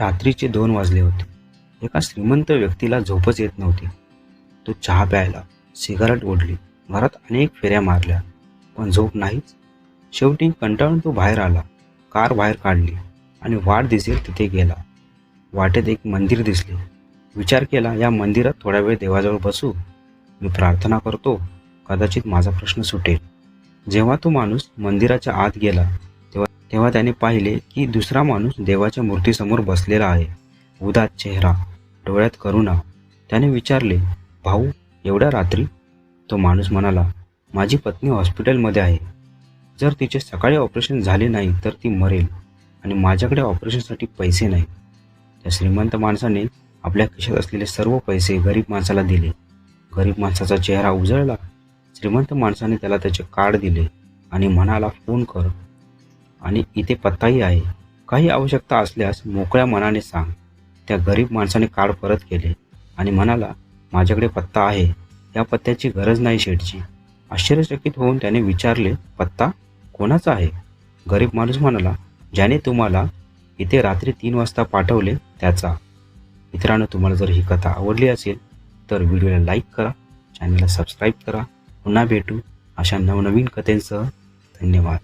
रात्रीचे दोन वाजले होते. एका श्रीमंत व्यक्तीला झोपच येत नव्हती. तो चहा प्यायला सिगारेट ओढली घरात अनेक फेऱ्या मारल्या पण झोप नाहीच. शेवटी कंटाळून तो बाहेर आला कार बाहेर काढली आणि वाट दिसेल तिथे गेला. वाटेत एक मंदिर दिसले. विचार केला या मंदिरात थोडा वेळ देवाजवळ बसू? मी प्रार्थना करतो कदाचित माझा प्रश्न सुटेल. जेव्हा तो माणूस मंदिराच्या आत गेला तेव्हा त्याने पाहिले की दुसरा माणूस देवाच्या मूर्तीसमोर बसलेला आहे. उदात चेहरा डोळ्यात करुणा. त्याने विचारले भाऊ एवढ्या रात्री? तो माणूस म्हणाला माझी पत्नी हॉस्पिटलमध्ये आहे. जर तिचे सकाळी ऑपरेशन झाले नाही तर ती मरेल आणि माझ्याकडे ऑपरेशनसाठी पैसे नाही. त्या श्रीमंत माणसाने आपल्या खिशात असलेले सर्व पैसे गरीब माणसाला दिले. गरीब माणसाचा चेहरा उजळला. श्रीमंत माणसाने त्याला त्याचे कार्ड दिले आणि म्हणाला फोन कर आणि इथे पत्ताही आहे. काही आवश्यकता असल्यास मोकळ्या मनाने सांग. त्या गरीब माणसाने कार्ड परत केले आणि म्हणाला माझ्याकडे पत्ता आहे. या पत्त्याची गरज नाही शेठची आश्चर्यचकित होऊन त्याने विचारले पत्ता कोणाचा आहे? गरीब माणूस म्हणाला ज्याने तुम्हाला इथे रात्री तीन वाजता पाठवले त्याचा. मित्रांनो तुम्हाला जर ही कथा आवडली असेल तर व्हिडिओला लाईक करा चॅनलला सबस्क्राईब करा. पुन्हा भेटू अशा नवनवीन कथेंसह. धन्यवाद.